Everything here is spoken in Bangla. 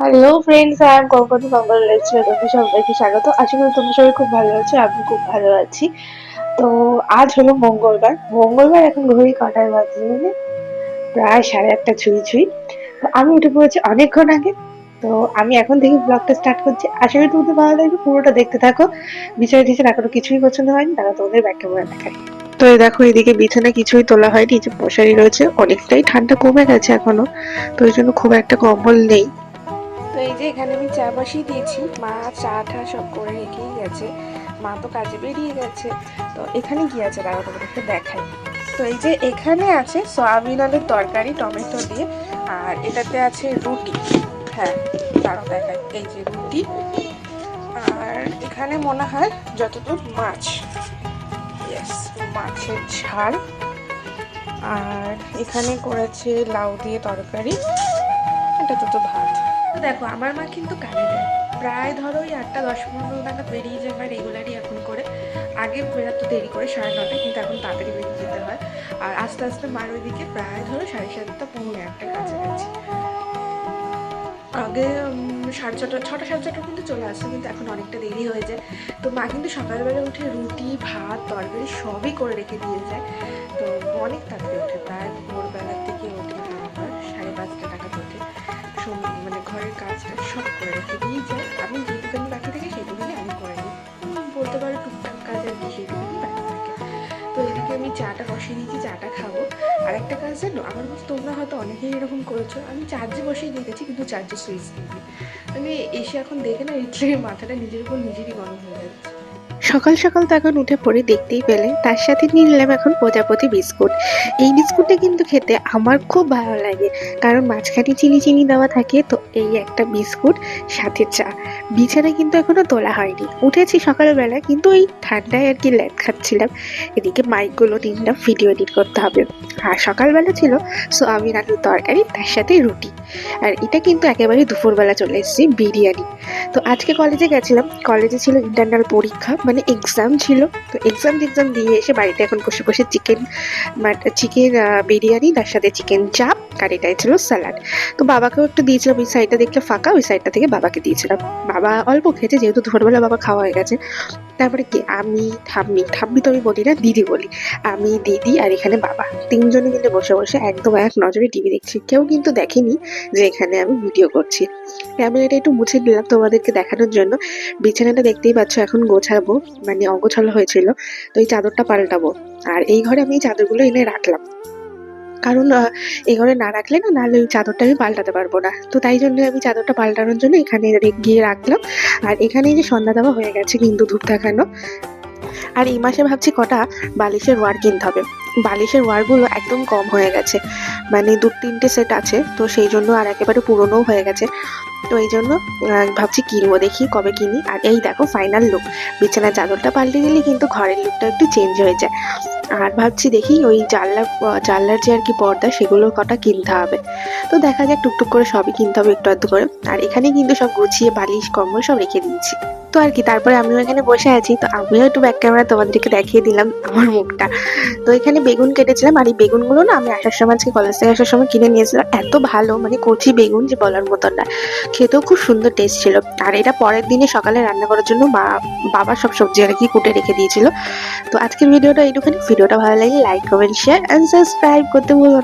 হ্যালো ফ্রেন্ডস আই এম কঙ্কনি মঙ্গল লেকচার তোমাদের সবাইকে স্বাগত। আশা করি তোমরা সবাই খুব ভালো আছো, আমি খুব ভালো আছি। তো আজ হলো মঙ্গলবার। মঙ্গলবার এখন ঘড়ি কটায় বাজে প্রায় সাড়ে আটটা ছুঁই ছুঁই। তো আমি উঠে পড়েছি অনেকক্ষণ আগে। তো আমি এখন থেকে ব্লগটা স্টার্ট করছি। আশা করি তোমাদের ভালো লাগবে, পুরোটা দেখতে থাকো। বিছানা টিচার এখনও কিছুই পছন্দ হয়নি তারা তোমাদের ব্যাক ক্যামেরা দেখায় তো এই দেখো, এদিকে বিছানা কিছুই তোলা হয়নি যে মশারি রয়েছে। অনেকটাই ঠান্ডা কমে গেছে এখনও। তো ওই জন্য খুব একটা কম্বল নেই। তো এই যে এখানে আমি চা বসিয়ে দিয়েছি। মা চা টা সব করে রেখেই গেছে। মা তো কাজে বেরিয়ে গেছে। তো এখানে কি আছে? দাঁড়া তোমাদের একটু দেখাই। তো এই যে এখানে আছে সয়াবিন আলুর তরকারি, টমেটো দিয়ে। আর এটাতে আছে রুটি। হ্যাঁ দাঁড়াও, দেখাই। এই যে রুটি। আর এখানে মনে হয় যতদূর মাছ। ইয়েস মাছের ঝাল। আর এখানে করেছে লাউ দিয়ে তরকারি। এটা তো তো ভাত দেখো, আমার মা কিন্তু কাজে যায় প্রায় ধরো ওই আটটা, দশ, পনেরো নাগাদ বেরিয়ে যায় বা রেগুলারই এখন করে। আগে বেরাতো দেরি করে, সাড়ে নটায় কিন্তু এখন তাড়াতাড়ি বেরিয়ে যেতে হয়। আর আস্তে আস্তে মার ওইদিকে প্রায় ধরো সাড়ে সাতটা, পৌনে একটা কাছাকাছি। আগে সাড়ে ছটা ছটা, সাড়ে ছটা কিন্তু চলে আসতো, কিন্তু এখন অনেকটা দেরি হয়ে যায়। তো মা কিন্তু সকালবেলা উঠে রুটি, ভাত, তরকারি সবই করে রেখে দিয়ে যায়। তো অনেক তাড়াতাড়ি ওঠে, প্রায় ভোরবেলার কাজটা সব করে রেখে দিয়েই যাই আমি যেটুখানি বাকি থাকে সেটুকুনি আমি করে নিই। বলতে পারো টুকটাক কাজ আর কি সেটুখানি বাকি থাকে। তো এদিকে আমি চাটা বসিয়ে নিয়েছি চাটা খাব। আর একটা কাজ জানো, আমার মতো তোমরা হয়তো অনেকেই এরকম করেছ, আমি চার্জে বসেই দেখেছি কিন্তু চার্জে সুইচ দিইনি মানে এসে এখন দেখে না লিটারেলি মাথাটা নিজের উপর নিজেরই গরম হয়ে যাচ্ছে। সকাল সকাল তো এখন উঠে পড়ে, দেখতেই পেলে। তার সাথে নিয়ে নিলাম এখন প্রজাপতি বিস্কুট। এই বিস্কুটটা কিন্তু খেতে আমার খুব ভালো লাগে। কারণ মাঝখানে চিনি চিনি দেওয়া থাকে, তো এই একটা বিস্কুট, সাথে চা। বিছানা কিন্তু এখনও তোলা হয়নি। উঠেছি সকালবেলা, কিন্তু ওই ঠান্ডায় আর কি ল্যাদ খাচ্ছিলাম। এদিকে মাইকগুলো নিলাম ভিডিও এডিট করতে হবে। আর সকালবেলা ছিল সো আমি আলুর তরকারি, তার সাথে রুটি। আর এটা কিন্তু একেবারে দুপুরবেলা চলে এসেছি, বিরিয়ানি। তো আজকে কলেজে গেছিলাম। কলেজে ছিল ইন্টারনাল পরীক্ষা মানে এক্সাম ছিল। তো এক্সাম এক্সাম দিয়ে এসে বাড়িতে এখন বসে বসে চিকেন চিকেন বিরিয়ানি, তার সাথে চিকেন চাপ আর এটাই ছিল স্যালাড তো বাবাকেও একটু দিয়েছিলাম, ওই সাইডটা দেখলে ফাঁকা, ওই সাইডটা থেকে বাবাকে দিয়েছিলাম। বাবা অল্প খেয়েছে, যেহেতু দুপুরবেলা বাবা খাওয়া হয়ে গেছে। তারপরে কি, আমি, ঠাম্মি ঠাম্মি তো আমি বলি না, দিদি বলি। আমি, দিদি আর এখানে বাবা। তিনজনে মিলে বসে বসে একদম এক নজরে টিভি দেখছি। কেউ কিন্তু দেখেনি যে এখানে আমি ভিডিও করছি। ক্যামেরাটা একটু মুছে দিলাম তোমাদেরকে দেখানোর জন্য। বিছানাটা দেখতেই পাচ্ছ, এখন গোছাবো। মানে অগোছালো হয়েছিল, তো এই চাদরটা পাল্টাবো। আর এই ঘরে আমি এই চাদরগুলো এনে রাখলাম। কারণ এই ঘরে না রাখলে না, নাহলে ওই চাদরটা আমি পাল্টাতে পারব না। তো তাই জন্য আমি চাদরটা পাল্টানোর জন্য এখানে গিয়ে রাখলাম। আর এখানে যে সন্ধ্যা দেওয়া হয়ে গেছে কিন্তু ধূপ দেখানো আর এই মাসে ভাবছি কটা বালিশের ওয়ার কিনতে হবে। বালিশের ওয়ারগুলো একদম কম হয়ে গেছে। মানে দু তিনটে সেট আছে তো সেই জন্য আর একেবারে পুরনোও হয়ে গেছে। তো এই জন্য ভাবছি কিনবো দেখি কবে কিনি। আর এই দেখো ফাইনাল লুক বিছানার চাদরটা পাল্টে দিলে কিন্তু ঘরের লুকটা একটু চেঞ্জ হয়ে যায়। আর ভাবছি দেখি ওই জানলার আহ, জানলার যে আর কি পর্দা সেগুলো কটা কিনতে হবে। তো দেখা যাক টুকটুক করে সবই কিনতে হবে একটু আধটু করে। আর এখানে কিন্তু সব গুছিয়ে বালিশ কম্বল সব রেখে দিয়েছি। তো আর কি তারপরে আমিও এখানে বসে আছি। তো আমিও একটু ব্যাক ক্যামেরা তোমাদেরকে দেখিয়ে দিলাম আমার মুখটা। তো এখানে বেগুন কেটেছিলাম আর এই বেগুনগুলো না আমি আসার সময় আজকে কলেজ থেকে আসার সময় কিনে নিয়েছিলাম। এত ভালো মানে কচি বেগুন যে বলার মতন না। খেতেও খুব সুন্দর টেস্ট ছিল। আর এটা পরের দিনে সকালে রান্না করার জন্য মা, বাবা সব সবজি আর কি কুটে রেখে দিয়েছিল। তো আজকের ভিডিওটা এইটুখানি। ভিডিওটা ভালো লাগে like comment share and subscribe করতে ভুলো।